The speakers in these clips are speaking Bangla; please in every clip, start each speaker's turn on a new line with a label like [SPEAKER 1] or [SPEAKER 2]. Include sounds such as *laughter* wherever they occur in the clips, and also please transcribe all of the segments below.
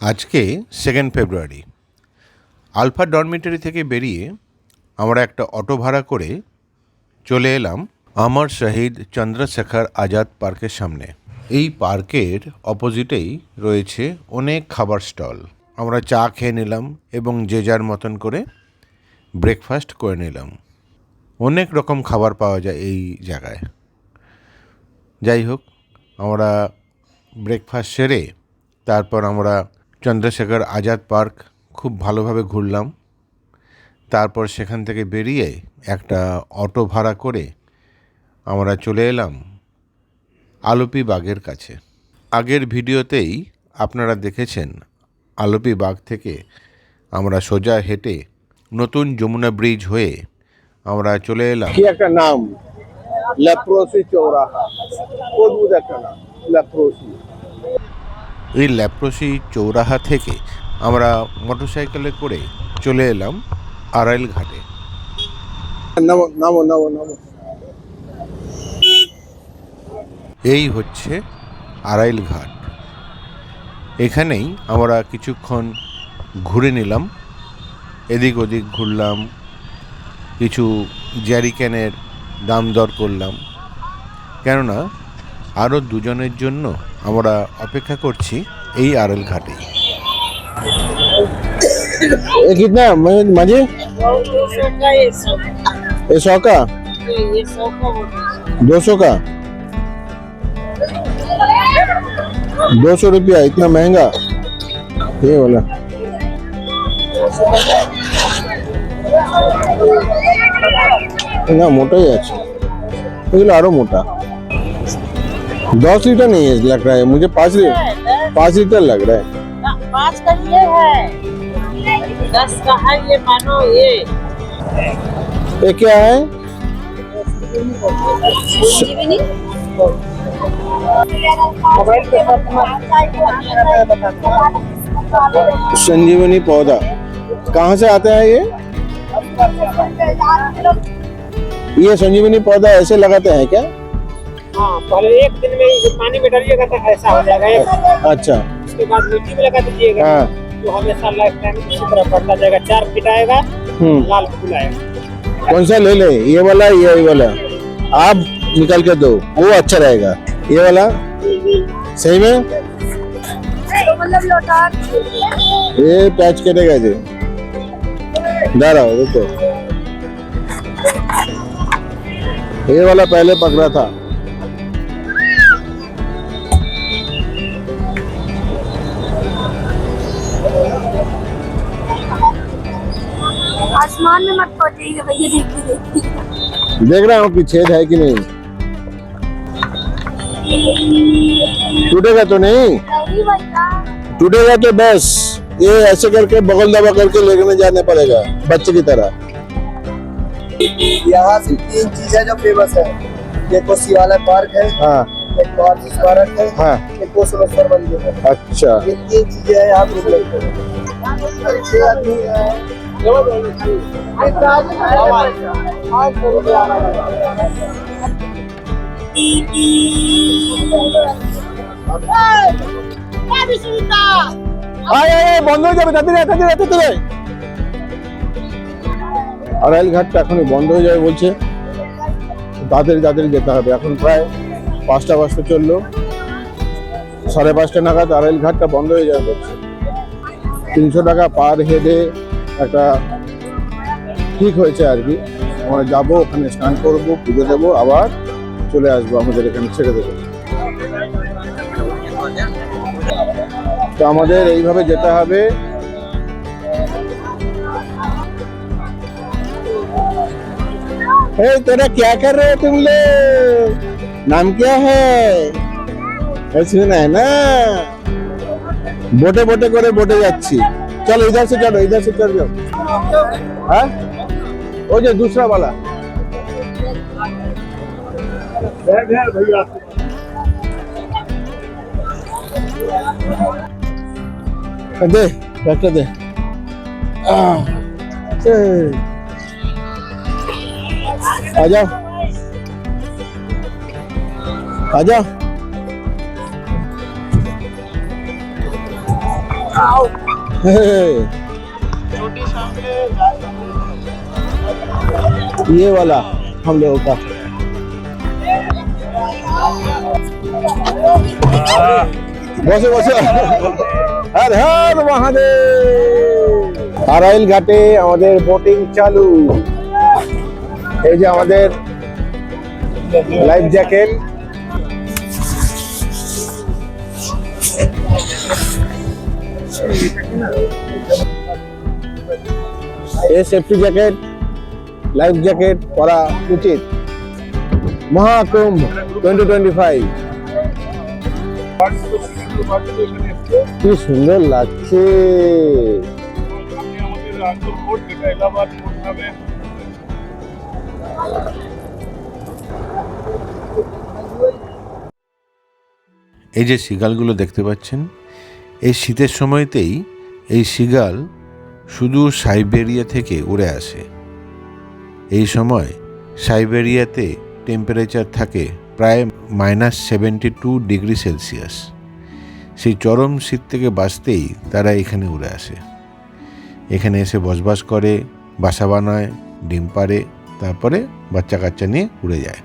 [SPEAKER 1] আজকে সেকেন্ড ফেব্রুয়ারি আলফা ডরমিটারি থেকে বেরিয়ে আমরা একটা অটো ভাড়া করে চলে এলাম আমার শহীদ চন্দ্রশেখর আজাদ পার্কের সামনে। এই পার্কের অপোজিটেই রয়েছে অনেক খাবার স্টল। আমরা চা খেয়ে নিলাম এবং যে যার মতন করে ব্রেকফাস্ট করে নিলাম। অনেক রকম খাবার পাওয়া যায় এই জায়গায়। যাই হোক, আমরা ব্রেকফাস্ট সেরে তারপর আমরা চন্দ্রশেখর আজাদ পার্ক খুব ভালোভাবে ঘুরলাম। তারপর সেখান থেকে বেরিয়ে একটা অটো ভাড়া করে আমরা চলে এলাম আলোপি বাগের কাছে। আগের ভিডিওতেই আপনারা দেখেছেন আলোপি বাগ থেকে আমরা সোজা হেঁটে নতুন যমুনা ব্রিজ হয়ে আমরা চলে এলাম।
[SPEAKER 2] কি একটা নাম? লেপ্রোসি চৌরাহা। অদ্ভুত একটা নাম, লেপ্রোসি।
[SPEAKER 1] এই ল্যাপ্রসি চৌরাহা থেকে আমরা মোটরসাইকেলে করে চলে এলাম আড়াইল ঘাটে।
[SPEAKER 2] নামো নামো নামো নামো।
[SPEAKER 1] এই হচ্ছে আড়াইল ঘাট। এখানেই আমরা কিছুক্ষণ ঘুরে নিলাম। এদিক ওদিক ঘুরলাম। কিছু জ্যারিক্যানের দাম দর করলাম। কেননা আরও দুজনের জন্য আমরা অপেক্ষা করছি এই আড়াইল ঘাটেই
[SPEAKER 2] ये कितना मैं- मजे
[SPEAKER 3] दो सौ का ये सौ
[SPEAKER 2] ये सौ का
[SPEAKER 3] ये सौ का हो गया।
[SPEAKER 2] दो सौ का दो सौ रुपया इतना महंगा ये वाला না মোটাই আছে এগুলো আরো মোটা दस लीटर नहीं है लग रहा है मुझे पाँच लीटर पाँच लीटर लग रहा है।
[SPEAKER 3] पाँच का ये है। दस का है ये मानो ये।
[SPEAKER 2] ये क्या है? संजीवनी पौधा। कहाँ से आता है ये? ये संजीवनी पौधा ऐसे लगाते हैं क्या?
[SPEAKER 4] हाँ पहले एक दिन में ही पानी में डालिएगा तो ऐसा हो जाएगा
[SPEAKER 2] अच्छा।
[SPEAKER 4] उसके बाद मिट्टी में लगा दीजिएगा
[SPEAKER 2] हाँ।
[SPEAKER 4] तो हमेशा लाइफ टाइम इसी तरह बढ़ता जाएगा। चार फीट आएगा
[SPEAKER 2] हम्म।
[SPEAKER 4] लाल फूल आएगा।
[SPEAKER 2] कौन सा ले ले? ये वाला ये वाला। आप निकल के दो वो अच्छा रहेगा। ये वाला? सही में? ये पैच करेगा जी। डरा देखो ये वाला पहले पकड़ा था।
[SPEAKER 5] आसमान में मत पहुँच
[SPEAKER 2] देख रहा हूँ पीछे है कि नहीं? टूटेगा तो नहीं? टूटेगा तो बस ये ऐसे करके बगल दबा करके लेने जाने पड़ेगा बच्चे की तरह।
[SPEAKER 6] यहाँ से तीन चीज़ें जो फ़ेमस है। एक तो शिवालय पार्क है
[SPEAKER 2] हाँ।
[SPEAKER 6] एक पार्क है
[SPEAKER 2] हाँ।
[SPEAKER 6] एक सोमेश्वर मंदिर है।
[SPEAKER 2] अच्छा।
[SPEAKER 6] ये तीन चीज़ें हैं यहाँ पे। हाँ, हाँ। छह आदमी
[SPEAKER 2] বন্ধ হয়ে যাবে আয়, আড়াইল ঘাটটা এখনই বন্ধ হয়ে যাবে বলছে। তাড়াতাড়ি তাড়াতাড়ি যেতে হবে। এখন প্রায় পাঁচটা পাঁচটা চলল। সাড়ে পাঁচটা নাগাদ আড়াইল ঘাটটা বন্ধ হয়ে যাবে বলছে। তিনশো টাকা পার হেডে একটা ঠিক হয়েছে আর কি আমরা যাবো ওখানে স্নান করবো পুজো দেবো আবার চলে আসবো আমাদের এখানে ছেড়ে দেবো তো আমাদের এইভাবে যেতে হবে ए, तेरा क्या कर रहे हो तुम लोग नाम क्या है ए, सुना है ना बोटे बोटे करे बोटे যাচ্ছি चलो, इधर से चलो, इधर से चल जाओ। हाँ? वो जो दूसरा वाला। दे बैठा दे। आ जाओ। आ जाओ। *laughs* ये वाला हम लोगों का বসে বসে হর হর মহাদেব আরাইল ঘাটে আমাদের বোটিং চালু এই যে আমাদের লাইফ জ্যাকেট এই সেফটি জ্যাকেট লাইফ জ্যাকেট পরা উচিত। মহাকুম্ভ টোয়েন্টি টোয়েন্টি ফাইভ কি সুন্দর লাগছে।
[SPEAKER 1] এই যে সিগালগুলো দেখতে পাচ্ছেন এই শীতের সময়তেই এই সিগাল শুধু সাইবেরিয়া থেকে উড়ে আসে। এই সময় সাইবেরিয়াতে টেম্পারেচার থাকে প্রায় minus seventy two degree Celsius সেই চরম শীত থেকে বাঁচতেই তারা এখানে উড়ে আসে। এখানে এসে বসবাস করে, বাসা বানায়, ডিম পাড়ে, তারপরে বাচ্চা কাচ্চা নিয়ে উড়ে যায়।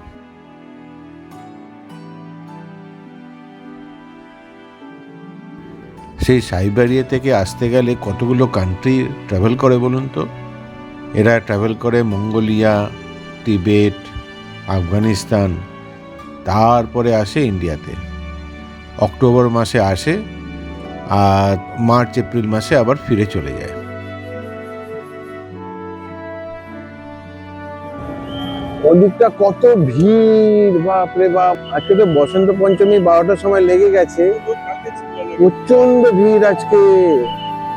[SPEAKER 1] সেই সাইবেরিয়া থেকে আসতে গেলে কতগুলো কান্ট্রি ট্রাভেল করে বলুন তো? এরা ট্রাভেল করে মঙ্গোলিয়া তিবেট আফগানিস্তান, তারপরে আসে ইন্ডিয়াতে। অক্টোবর মাসে আসে আর মার্চ, এপ্রিল মাসে আবার ফিরে চলে যায়।
[SPEAKER 2] ওদিকটা কত ভিড়, বাপরে বাপ। আজকে তো বসন্ত পঞ্চমী বারোটার সময় লেগে গেছে। প্রচণ্ড ভিড় আজকে।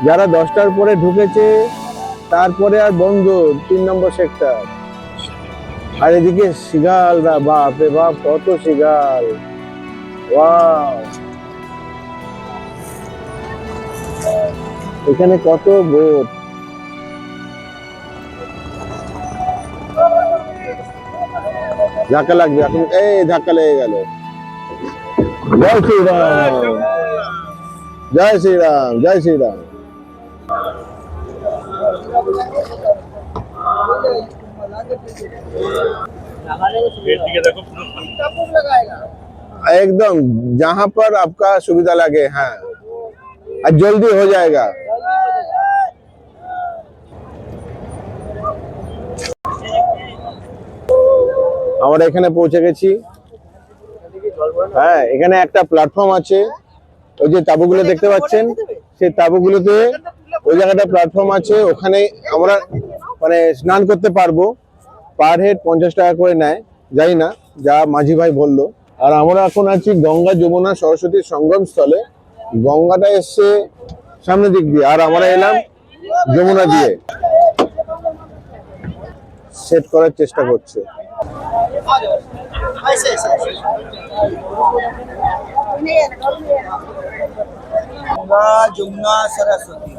[SPEAKER 2] যারা দশটার পরে ঢুকেছে, তারপরে আর বন্ধ, তিন নম্বর সেক্টর আর এদিকে শিগালরা বাপ রে বাপ, কত শিগাল। এখানে কত বোট। ধাক্কা লাগবে, এখন এই ধাক্কা লেগে গেল। জয় শ্রীরাম জয় শ্রীরাম জয় শ্রীরাম एकदम जहाँ पर आपका सुविधा लगे हाँ और जल्दी हो जाएगा আমরা এখানে পৌঁছে গেছি হ্যাঁ এখানে একটা প্ল্যাটফর্ম আছে ওই যে তাবুগুলো দেখতে পাচ্ছেন সেই তাবুগুলোতে ওই জায়গাটা প্ল্যাটফর্ম আছে ওখানে আমরা মানে স্নান করতে পারব। পার হেড পঞ্চাশ টাকা করে নেয় জানি না যা মাঝি ভাই বলল। আর আমরা এখন আছি গঙ্গা যমুনা সরস্বতীর সঙ্গম স্থলে। গঙ্গাটা এসছে সামনের দিক দিয়ে আর আমরা এলাম যমুনা দিয়ে। সেট করার চেষ্টা করছে।
[SPEAKER 6] गंगा जमुना सरस्वती।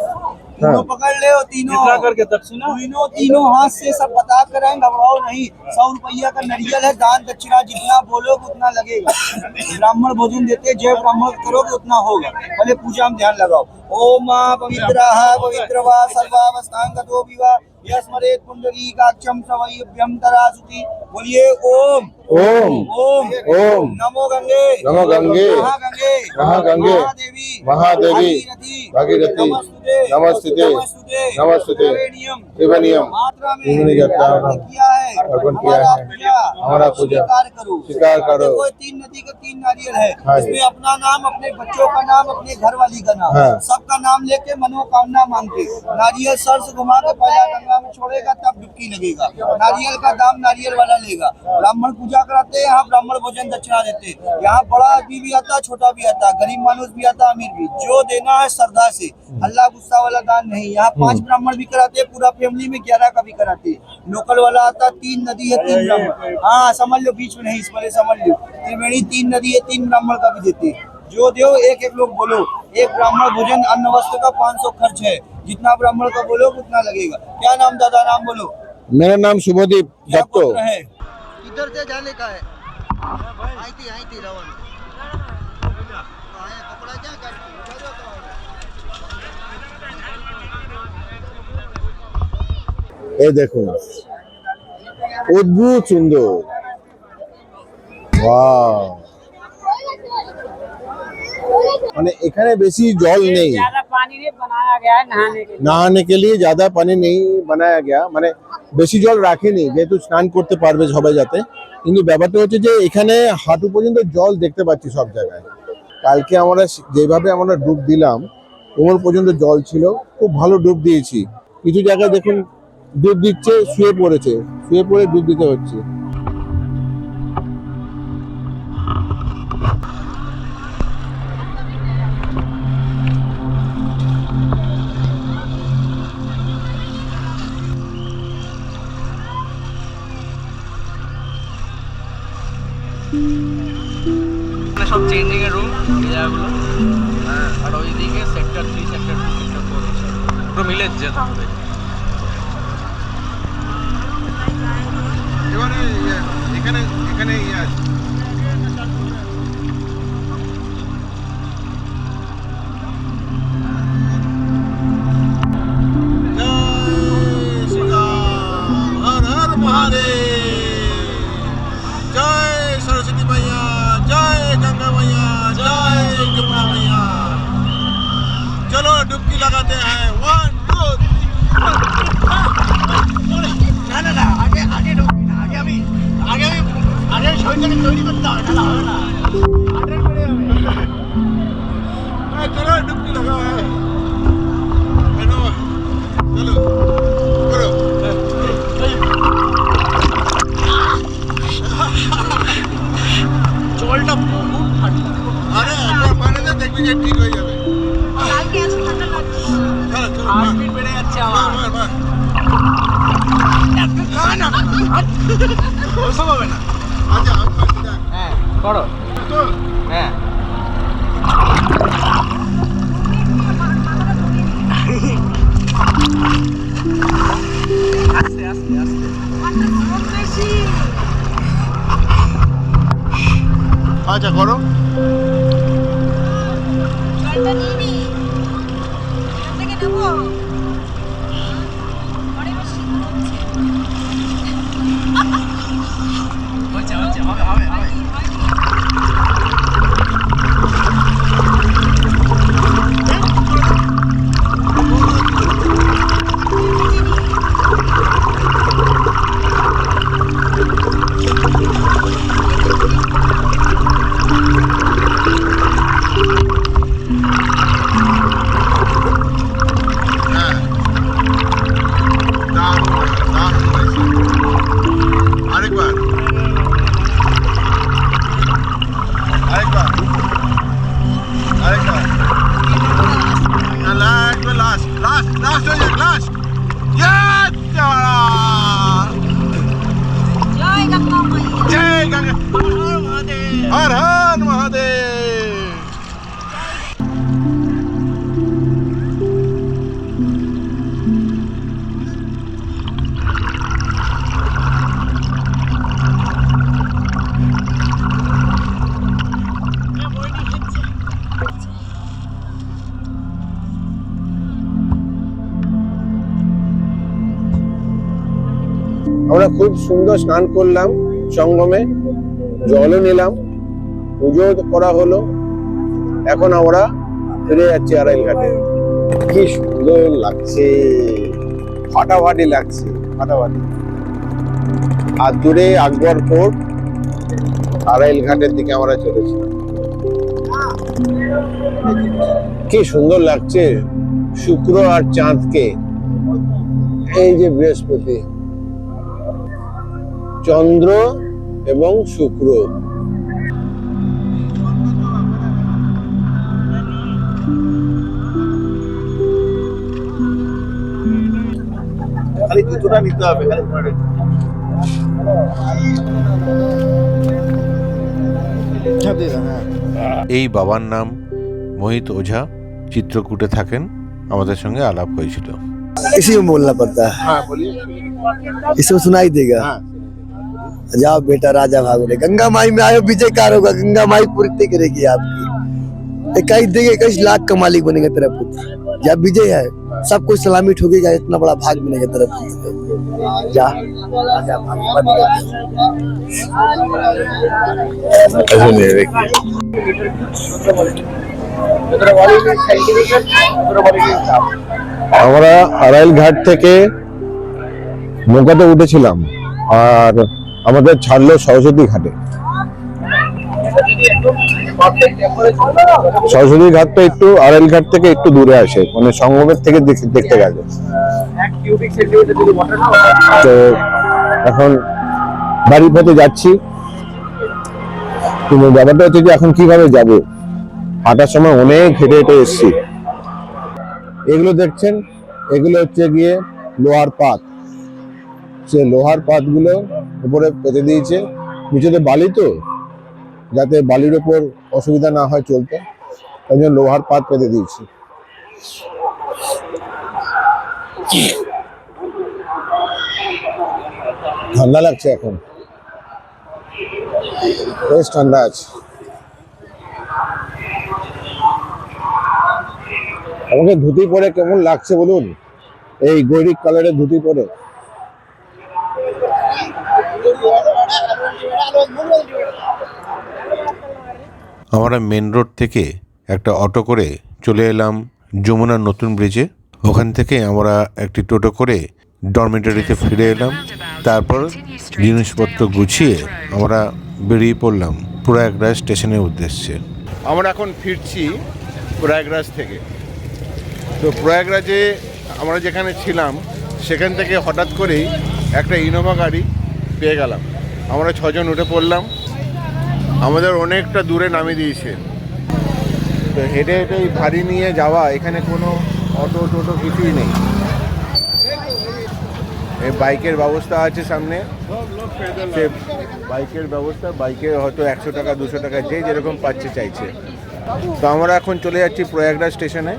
[SPEAKER 6] तीनों पकड़ ले और तीनों करके दक्षिणा? तीनों तीनों हाथ से सब बता कर रहे घबराओ नहीं। सौ रुपया का नरियल है दान दक्षिणा जितना बोलोगे उतना लगेगा। ब्राह्मण भोजन देते जय ब्राह्मण करोगे उतना होगा। भले पूजा में ध्यान लगाओ। ओ माँ पवित्र पवित्र वा सर्वावस्थांगतो विवा। यस्मरेत पुंडरी काक्षम सवयभ्यम तरासुति बोलिए ओम।
[SPEAKER 2] ओम।
[SPEAKER 6] ओम।
[SPEAKER 2] ओम।
[SPEAKER 6] नमो गंगे
[SPEAKER 2] नमो गंगे
[SPEAKER 6] महागंगे
[SPEAKER 2] महागंगे
[SPEAKER 6] महादेवी।
[SPEAKER 2] महादेवी। भागीरथी। नमस्ते नमस्ते है? अर्पण किया है। हमारा पूजा।
[SPEAKER 6] स्वीकार करो।
[SPEAKER 2] स्वीकार करो।
[SPEAKER 6] तीन नदी का तीन नारियल है।
[SPEAKER 2] हाँ
[SPEAKER 6] इसमें अपना नाम अपने बच्चों का नाम अपने घर वाली का नाम।
[SPEAKER 2] हाँ।
[SPEAKER 6] सबका नाम लेके मनोकामना मांगते। नारियल सर से घुमा के पहला गंगा में छोड़ेगा तब डुबकी लगेगा। नारियल का दाम नारियल वाला लेगा। ब्राह्मण पूजा कराते हैं यहाँ ब्राह्मण भोजन दक्षिणा देते हैं। यहाँ बड़ा आदमी भी आता छोटा भी आता गरीब मानुस भी आता अमीर भी। जो देना है श्रद्धा से। अल्लाह गुस्सा वाला दान नहीं। यहाँ पाँच ब्राह्मण भी कराते हैं पूरा फैमिली में ग्यारह का भी कराते हैं। लोकल वाला आता तीन नदी है तीन ब्राह्मण। हाँ समझ लो बीच में नहीं इस वाले समझ लो। त्रिवेणी तीन नदी है तीन ब्राह्मण का भी देते जो दो एक एक लोग बोलो एक ब्राह्मण भोजन अन्न वस्त्र का पाँच सौ खर्च है। जितना ब्राह्मण का बोलो उतना लगेगा। क्या नाम दादा? नाम बोलो।
[SPEAKER 2] मेरा नाम शुभदीप दत्तो।
[SPEAKER 6] है?
[SPEAKER 7] किधर से जाने का है? आई थी आई थी रवन।
[SPEAKER 2] এই দেখুন অদ্ভুত সুন্দর মানে এখানে বেশি জল নেই।
[SPEAKER 3] ज्यादा पानी नहीं बनाया गया है नहाने के लिए
[SPEAKER 2] नहाने के लिए ज्यादा पानी नहीं बनाया गया মানে বেশি জল রাখেনি যেহেতু স্নান করতে পারবে সবাই যাতে কিন্তু ব্যাপারটা হচ্ছে যে এখানে হাঁটু পর্যন্ত জল দেখতে পাচ্ছি সব জায়গায় কালকে আমরা সে- যেভাবে আমরা ডুব দিলাম কোমর পর্যন্ত জল ছিল খুব ভালো ডুব দিয়েছি কিছু জায়গায় দেখুন ডুব দিচ্ছে শুয়ে পড়েছে শুয়ে পড়ে ডুব দিতে হচ্ছে মার
[SPEAKER 6] না
[SPEAKER 2] আচ্ছা
[SPEAKER 7] হ্যাঁ করো হ্যাঁ
[SPEAKER 2] আচ্ছা করো
[SPEAKER 5] হচ্ছে
[SPEAKER 7] হচ্ছে
[SPEAKER 2] হর হর মহাদেব। আমরা খুব সুন্দর স্নান করলাম সঙ্গমে জলও নিলাম। পুজো করা হলো। এখন আমরা ফিরে যাচ্ছি আড়াইল ঘাটে কি সুন্দর লাগছে। ফাটাফাটি লাগছে, ফাটাফাটি। আর দূরে আকবর ফোর্ট আড়াইল ঘাটের দিকে আমরা চলেছি। কি সুন্দর লাগছে। শুক্র আর চাঁদকে। এই যে বৃহস্পতি। চন্দ্র এবং শুক্র। খালি জুতোটা নিতে হবে খালি পরে
[SPEAKER 1] এই বাবার নাম মোহিত ওঝা চিত্রকূটে থাকেন আমাদের সঙ্গে আলাপ হয়েছিল
[SPEAKER 6] इसी में बोलना पड़ता है
[SPEAKER 2] हाँ बोलिए
[SPEAKER 6] इसमें सुनाई देगा
[SPEAKER 2] हाँ
[SPEAKER 6] जाओ बेटा राजा भागो रे गंगा माई में आयो विजय कार होगा गंगा माई पूर्ति करेगी आपकी इक्कीस देंगे इक्कीस लाख का मालिक बनेगा तेरा पुत्र
[SPEAKER 8] जब विजय है सब कुछ सलामी ठोकेगा इतना बड़ा भाग मिलेगा तेरे जा जा भाग बंद कर दे।
[SPEAKER 2] আমরা আড়াইল ঘাট থেকে নৌকাতে উঠেছিলাম আর আমাদের ছাড়লো সরস্বতী ঘাটে সরস্বতী ঘাটটা একটু আড়াইল ঘাট থেকে একটু দূরে আসে মানে সঙ্গমের থেকে দেখ- দেখতে গেলে। তো এখন বাড়ির পথে যাচ্ছি। কিন্তু ব্যাপারটা হচ্ছে যে এখন কীভাবে যাব? হাঁটার সময় অনেক হেঁটে হেঁটে এসছি। এগুলো দেখছেন, এগুলো হচ্ছে গিয়ে লোহার পাত। সে লোহার পাতগুলো উপরে পেতে দিয়েছে। নিচেতে বালি তো? যাতে বালির ওপর অসুবিধা না হয় চলতে তাই জন্য লোহার পাত পেতে দিয়েছি। ঠান্ডা লাগছে এখন। বেশ ঠান্ডা আছে। আমাকে ধুতি পরে কেমন লাগছে বলুন? এই গৈরিক কালারের ধুতি পরে।
[SPEAKER 1] আমরা মেন রোড থেকে একটা অটো করে চলে এলাম যমুনার নতুন ব্রিজে ওখান থেকে আমরা একটি টোটো করে ডরমেটরিতে ফিরে এলাম। তারপর জিনিসপত্র গুছিয়ে আমরা বেরিয়ে পড়লাম প্রয়াগরাজ স্টেশনের উদ্দেশ্যে। আমরা এখন ফিরছি প্রয়াগরাজ থেকে। তো প্রয়াগরাজে আমরা যেখানে ছিলাম, সেখান থেকে হঠাৎ করেই একটা ইনোভা গাড়ি পেয়ে গেলাম। আমরা ছজন উঠে পড়লাম। আমাদের অনেকটা দূরে নামিয়ে দিয়েছে। তো হেঁটে হেঁটে এই ভারী নিয়ে যাওয়া, এখানে কোনো অটো টোটো কিছুই নেই। এই বাইকের ব্যবস্থা আছে সামনে। সে বাইকের ব্যবস্থা, বাইকে হয়তো একশো টাকা, দুশো টাকা, যে যেরকম পাচ্ছে চাইছে। তো আমরা এখন চলে যাচ্ছি প্রয়াগরাজ স্টেশনে।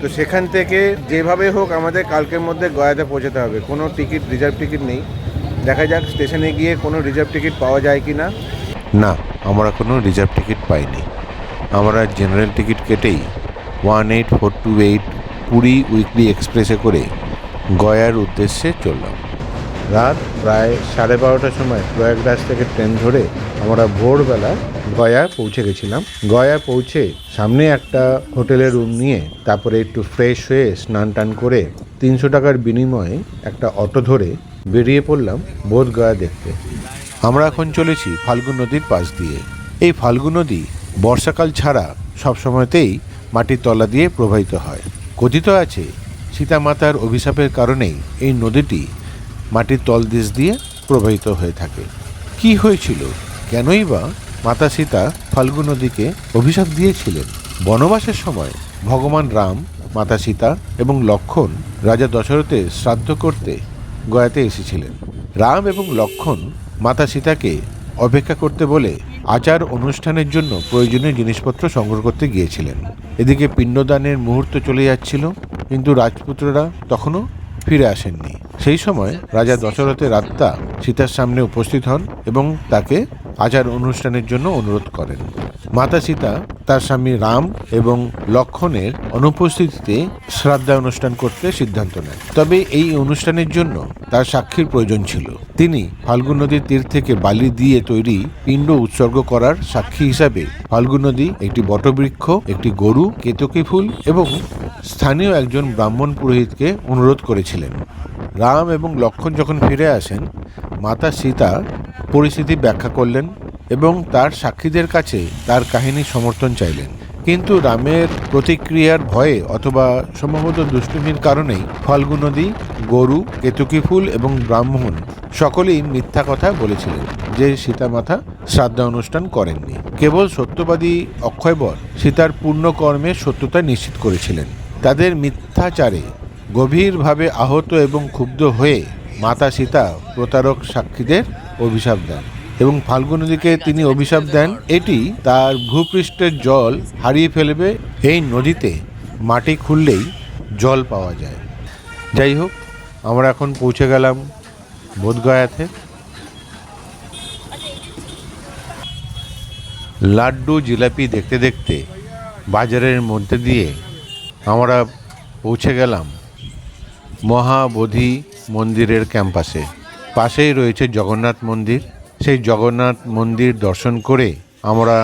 [SPEAKER 1] তো সেখান থেকে যেভাবে হোক আমাদের কালকের মধ্যে গয়াতে পৌঁছাতে হবে। কোনো টিকিট, রিজার্ভ টিকিট নেই। দেখা যাক স্টেশনে গিয়ে কোনো রিজার্ভ টিকিট পাওয়া যায় কি না না, আমরা কোনো রিজার্ভ টিকিট পাইনি। আমরা জেনারেল টিকিট কেটেই one eight four two eight Puri weekly এক্সপ্রেসে করে গয়ার উদ্দেশ্যে চললাম। রাত প্রায় সাড়ে বারোটার সময় প্রয়াগরাজ থেকে ট্রেন ধরে আমরা ভোরবেলা গয়া পৌঁছে গেছিলাম। গয়া পৌঁছে সামনে একটা হোটেলের রুম নিয়ে তারপরে একটু ফ্রেশ হয়ে স্নান টান করে তিনশো টাকার বিনিময়ে একটা অটো ধরে বেরিয়ে পড়লাম বোধ গয়া দেখতে। আমরা এখন চলেছি ফাল্গু নদীর পাশ দিয়ে। এই ফাল্গু নদী বর্ষাকাল ছাড়া সব সময়তেই মাটির তলা দিয়ে প্রবাহিত হয়। কথিত আছে, সীতামাতার অভিশাপের কারণেই এই নদীটি মাটির তলদেশ দিয়ে প্রবাহিত হয়ে থাকে। কি হয়েছিল? কেনই বা মাতা সীতা ফাল্গু নদীকে অভিশাপ দিয়েছিলেন? বনবাসের সময় ভগবান রাম, মাতা সীতা এবং লক্ষণ রাজা দশরথের শ্রাদ্ধ করতে গয়াতে এসেছিলেন। রাম এবং লক্ষণ মাতা সীতাকে অপেক্ষা করতে বলে আচার অনুষ্ঠানের জন্য প্রয়োজনীয় জিনিসপত্র সংগ্রহ করতে গিয়েছিলেন। এদিকে পিণ্ডদানের মুহূর্ত চলে যাচ্ছিল, কিন্তু রাজপুত্ররা তখনও ফিরে আসেননি। সেই সময় রাজা দশরথের আত্মা সীতার সামনে উপস্থিত হন এবং তাকে আচার অনুষ্ঠানের জন্য অনুরোধ করেন। মাতা সীতা, তার স্বামী রাম এবং লক্ষণের অনুপস্থিতিতে শ্রাদ্ধা অনুষ্ঠান করতে সিদ্ধান্ত নেন। তবে এই অনুষ্ঠানের জন্য তার সাক্ষীর প্রয়োজন ছিল। তিনি ফাল্গু নদীর তীর থেকে বালি দিয়ে তৈরি পিণ্ড উৎসর্গ করার সাক্ষী হিসাবে ফাল্গু নদী একটি বটবৃক্ষ, একটি গরু, কেতকী ফুল এবং স্থানীয় একজন ব্রাহ্মণ পুরোহিতকে অনুরোধ করেছিলেন। রাম এবং লক্ষণ যখন ফিরে আসেন, মাতা সীতা পরিস্থিতি ব্যাখ্যা করলেন এবং তার সাক্ষীদের কাছে তার কাহিনী সমর্থন চাইলেন। কিন্তু রামের প্রতিক্রিয়ার ভয়ে অথবা সম্ভবত দুষ্টুমির কারণেই ফাল্গু নদী, গরু, কেতুকি ফুল এবং ব্রাহ্মণ সকলেই মিথ্যা কথা বলেছিলেন যে সীতামাতা শ্রাদ্ধা অনুষ্ঠান করেননি। কেবল সত্যবাদী অক্ষয়বর সীতার পূর্ণ কর্মের সত্যতা নিশ্চিত করেছিলেন। তাদের মিথ্যাচারে গভীরভাবে আহত এবং ক্ষুব্ধ হয়ে মাতা সীতা প্রতারক সাক্ষীদের অভিশাপ দেন এবং ফাল্গু নদীকে তিনি অভিশাপ দেন, এটি তার ভূপৃষ্ঠের জল হারিয়ে ফেলবে এই নদীতে, মাটি খুললেই জল পাওয়া যায়। যাই হোক, আমরা এখন পৌঁছে গেলাম বোধগয়াতে। লাড্ডু, জিলাপি দেখতে দেখতে বাজারের মধ্যে দিয়ে আমরা পৌঁছে গেলাম মহাবোধি মন্দিরের ক্যাম্পাসে। পাশেই রয়েছে জগন্নাথ মন্দির। সেই জগন্নাথ মন্দির দর্শন করে আমরা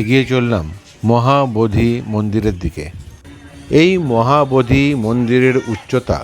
[SPEAKER 1] এগিয়ে চললাম মহাবোধি মন্দিরের দিকে। এই মহাবোধি মন্দিরের উচ্চতা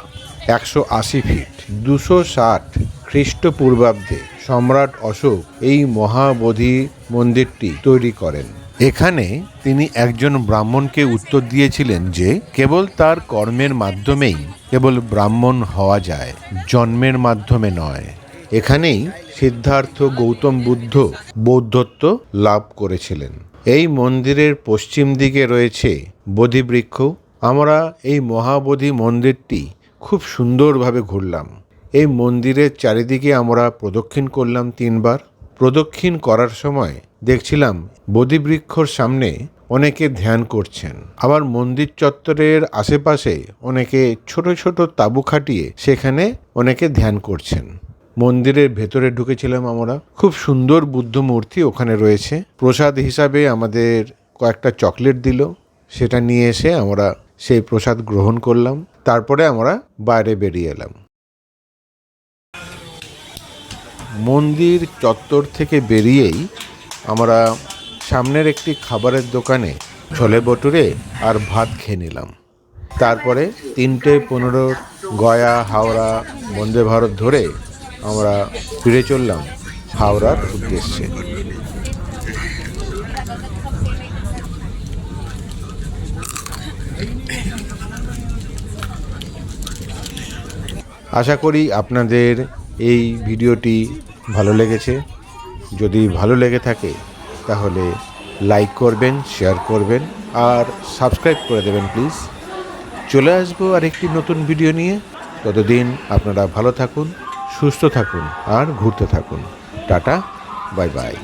[SPEAKER 1] একশো আশি ফিট, দুশো ষাট খ্রিস্টপূর্বাব্দে সম্রাট অশোক এই মহাবোধি মন্দিরটি তৈরি করেন। এখানে তিনি একজন ব্রাহ্মণকে উত্তর দিয়েছিলেন যে কেবল তার কর্মের মাধ্যমেই কেবল ব্রাহ্মণ হওয়া যায়, জন্মের মাধ্যমে নয়। এখানেই সিদ্ধার্থ গৌতম বুদ্ধ বৌদ্ধত্ব লাভ করেছিলেন। এই মন্দিরের পশ্চিম দিকে রয়েছে বোধিবৃক্ষ। আমরা এই মহাবোধি মন্দিরটি খুব সুন্দরভাবে ঘুরলাম। এই মন্দিরের চারিদিকে আমরা প্রদক্ষিণ করলাম তিনবার। প্রদক্ষিণ করার সময় দেখছিলাম বোধিবৃক্ষর সামনে অনেকে ধ্যান করছেন। আবার মন্দির চত্বরের আশেপাশে অনেকে ছোট ছোট তাঁবু খাটিয়ে সেখানে অনেকে ধ্যান করছেন। মন্দিরের ভেতরে ঢুকেছিলাম আমরা। খুব সুন্দর বুদ্ধ মূর্তি ওখানে রয়েছে। প্রসাদ হিসাবে আমাদের কয়েকটা চকলেট দিল। সেটা নিয়ে এসে আমরা সেই প্রসাদ গ্রহণ করলাম। তারপরে আমরা বাইরে বেরিয়ে এলাম। মন্দির চত্বর থেকে বেরিয়েই আমরা সামনের একটি খাবারের দোকানে ছোলে বটুরে আর ভাত খেয়ে নিলাম। তারপরে তিনটে পনেরো গয়া, হাওড়া, বন্দে ভারত ধরে আমরা ফিরে চললাম হাওড়ার উদ্দেশ্যে। আশা করি আপনাদের এই ভিডিওটি ভালো লেগেছে। যদি ভালো লেগে থাকে, তাহলে লাইক করবেন, শেয়ার করবেন, আর সাবস্ক্রাইব করে দেবেন প্লিজ। চলে আসব আরেকটি নতুন ভিডিও নিয়ে। ততদিন আপনারা ভালো থাকুন সুস্থ থাকুন আর ঘুরতে থাকুন। Tata bye bye.